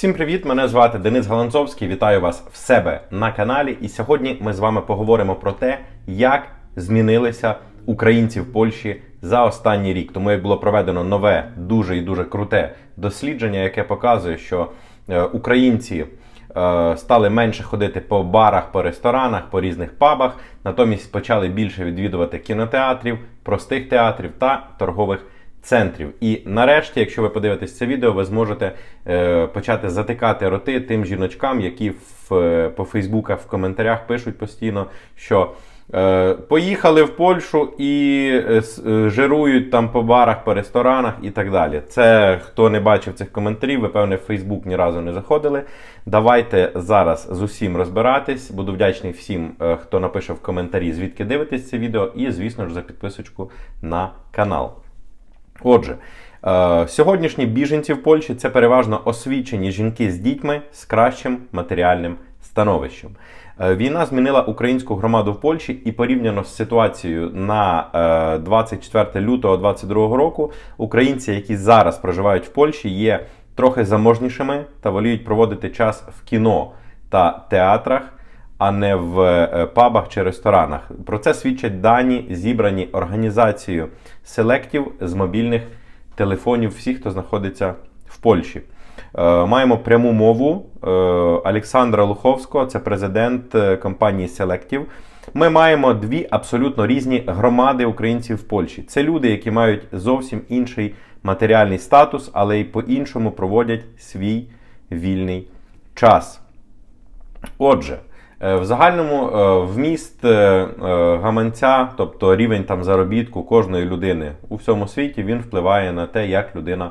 Всім привіт! Мене звати Денис Галанцовський. Вітаю вас в себе на каналі. І сьогодні ми з вами поговоримо про те, як змінилися українці в Польщі за останній рік. Тому як було проведено нове, дуже і дуже круте дослідження, яке показує, що е, українці е, стали менше ходити по барах, по ресторанах, по різних пабах, натомість почали більше відвідувати кінотеатрів, простих театрів та торгових центрів. І нарешті, якщо ви подивитесь це відео, ви зможете е, почати затикати роти тим жіночкам, які в, е, по Фейсбуках в коментарях пишуть постійно, що е, поїхали в Польщу і е, е, жирують там по барах, по ресторанах і так далі. Це хто не бачив цих коментарів, ви певне в Фейсбук ні разу не заходили. Давайте зараз з усім розбиратись. Буду вдячний всім, хто напише в коментарі, звідки дивитесь це відео, і звісно ж за підписочку на канал. Отже, е, сьогоднішні біженці в Польщі це переважно освічені жінки з дітьми з кращим матеріальним становищем. Е, Війна змінила українську громаду в Польщі і порівняно з ситуацією на е, 24 лютого 2022 року, українці, які зараз проживають в Польщі, є трохи заможнішими та воліють проводити час в кіно та театрах а не в е, пабах чи ресторанах. Про це свідчать дані, зібрані організацією селектів з мобільних телефонів всіх, хто знаходиться в Польщі. Е, Маємо пряму мову е, Олександра Луховського, це президент компанії Селектів. Ми маємо дві абсолютно різні громади українців в Польщі. Це люди, які мають зовсім інший матеріальний статус, але й по-іншому проводять свій вільний час. Отже, в загальному е, вміст е, е, гаманця, тобто рівень там заробітку кожної людини у всьому світі, він впливає на те, як людина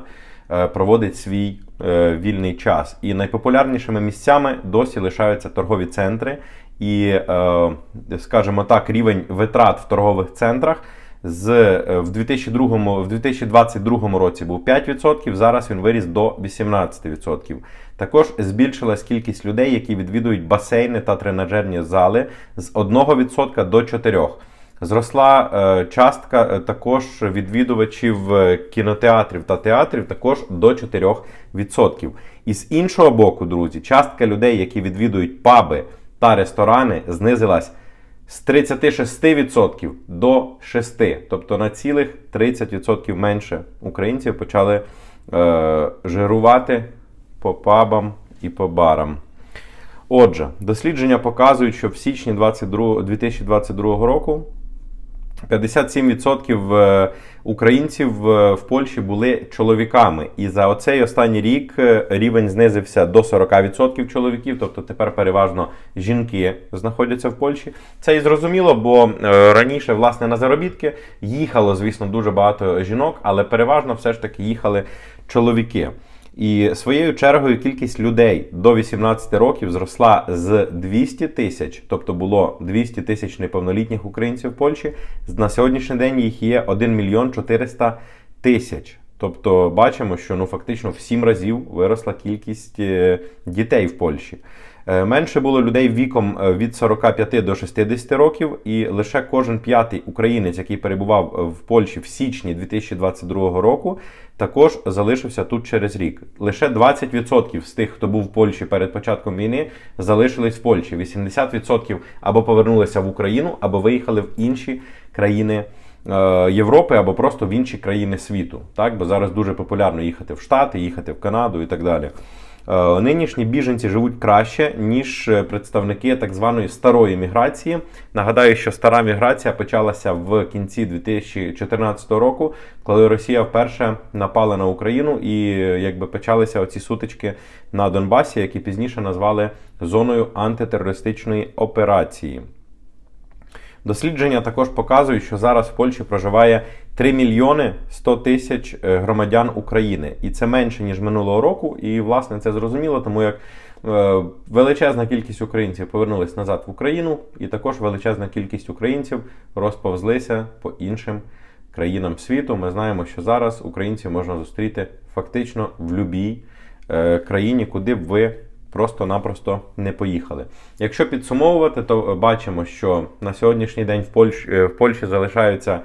е, проводить свій е, вільний час. І найпопулярнішими місцями досі лишаються торгові центри. І, е, скажімо так, рівень витрат в торгових центрах з е, в 2002, в 2022 році був 5%, зараз він виріс до 18%. Також збільшилась кількість людей, які відвідують басейни та тренажерні зали з 1% до 4%. Зросла е, частка е, також відвідувачів е, кінотеатрів та театрів також до 4%. І з іншого боку, друзі, частка людей, які відвідують паби та ресторани, знизилась з 36% до 6%. Тобто на цілих 30% менше українців почали е, жирувати по пабам і по барам. Отже, дослідження показують, що в січні 2022 року 57% е, українців е, в Польщі були чоловіками. І за оцей останній рік е, рівень знизився до 40% чоловіків, тобто тепер переважно жінки знаходяться в Польщі. Це і зрозуміло, бо раніше, власне, на заробітки їхало, звісно, дуже багато жінок, але переважно все ж таки їхали чоловіки. І своєю чергою кількість людей до 18 років зросла з 200 тисяч, тобто було 200 тисяч неповнолітніх українців в Польщі. На сьогоднішній день їх є 1 мільйон 400 тисяч. Тобто бачимо, що ну фактично в 7 разів виросла кількість е, дітей в Польщі. Е, Менше було людей віком е, від 45 до 60 років, і лише кожен п'ятий українець, який перебував е, в Польщі в січні 2022 року, також залишився тут через рік. Лише 20% з тих, хто був в Польщі перед початком війни, залишились в Польщі. 80% або повернулися в Україну, або виїхали в інші країни. Європи або просто в інші країни світу, так бо зараз дуже популярно їхати в Штати, їхати в Канаду і так далі. Е, Нинішні біженці живуть краще, ніж е, представники так званої старої міграції. Нагадаю, що стара міграція почалася в кінці 2014 року, коли Росія вперше напала на Україну і е, якби почалися оці сутички на Донбасі, які пізніше назвали зоною антитерористичної операції. Дослідження також показують, що зараз в Польщі проживає 3 мільйони 100 тисяч е, громадян України, і це менше ніж минулого року. І власне це зрозуміло, тому як е, величезна кількість українців повернулись назад в Україну, і також величезна кількість українців розповзлися по іншим країнам світу. Ми знаємо, що зараз українців можна зустріти фактично в будь-якій е, країні, куди б ви просто-напросто не поїхали. Якщо підсумовувати, то бачимо, що на сьогоднішній день в Польщі, в Польщі залишаються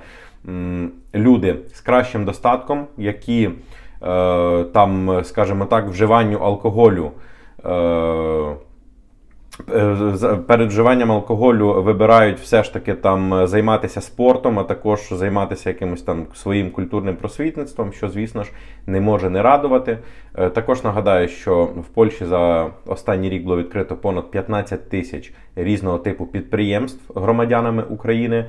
люди з кращим достатком, які е, там, скажімо так, вживанню алкоголю. Е, перед вживанням алкоголю вибирають все ж таки там е, займатися спортом, а також займатися якимось там своїм культурним просвітництвом, що, звісно ж, не може не радувати. Е, Також нагадаю, що в Польщі за останній рік було відкрито понад 15 тисяч різного типу підприємств громадянами України.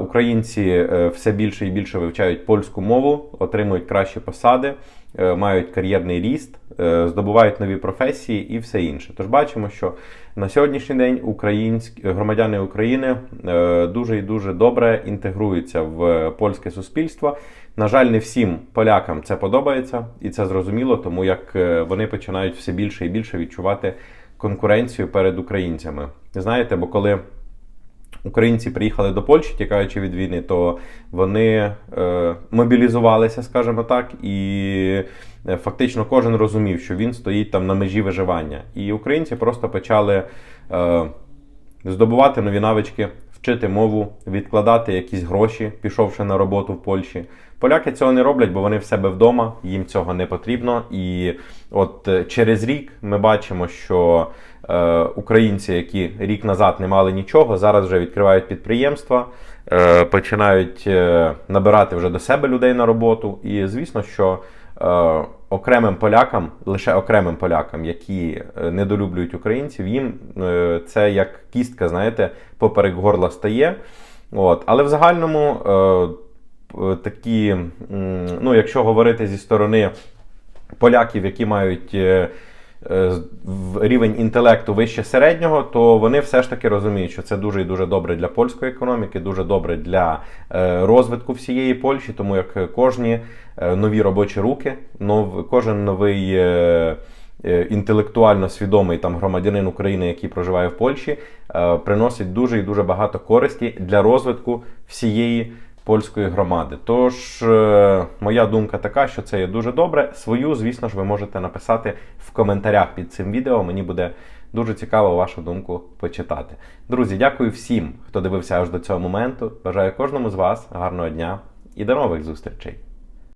Українці все більше і більше вивчають польську мову, отримують кращі посади мають кар'єрний ріст, е, здобувають нові професії і все інше. Тож бачимо, що на сьогоднішній день українські громадяни України е, дуже і дуже добре інтегруються в польське суспільство. На жаль, не всім полякам це подобається, і це зрозуміло, тому як е, вони починають все більше і більше відчувати конкуренцію перед українцями. Знаєте, бо коли українці приїхали до Польщі, тікаючи від війни, то вони е, мобілізувалися, скажімо так, і е, фактично кожен розумів, що він стоїть там на межі виживання. І українці просто почали е, здобувати нові навички, вчити мову, відкладати якісь гроші, пішовши на роботу в Польщі. Поляки цього не роблять, бо вони в себе вдома, їм цього не потрібно. І от е, через рік ми бачимо, що е, українці, які рік назад не мали нічого, зараз вже відкривають підприємства, е, починають е, набирати вже до себе людей на роботу. І звісно, що е, окремим полякам, лише окремим полякам, які е, недолюблюють українців, їм е, це як кістка, знаєте, поперек горла стає. От. Але в загальному е, такі, ну, якщо говорити зі сторони поляків, які мають рівень інтелекту вище середнього, то вони все ж таки розуміють, що це дуже і дуже добре для польської економіки, дуже добре для е, розвитку всієї Польщі, тому як кожні е, нові робочі руки, нов, кожен новий. е, е, Інтелектуально свідомий там громадянин України, який проживає в Польщі, е, приносить дуже і дуже багато користі для розвитку всієї польської громади. Тож, е, моя думка така, що це є дуже добре. Свою, звісно ж, ви можете написати в коментарях під цим відео. Мені буде дуже цікаво вашу думку почитати. Друзі, дякую всім, хто дивився аж до цього моменту. Бажаю кожному з вас гарного дня і до нових зустрічей!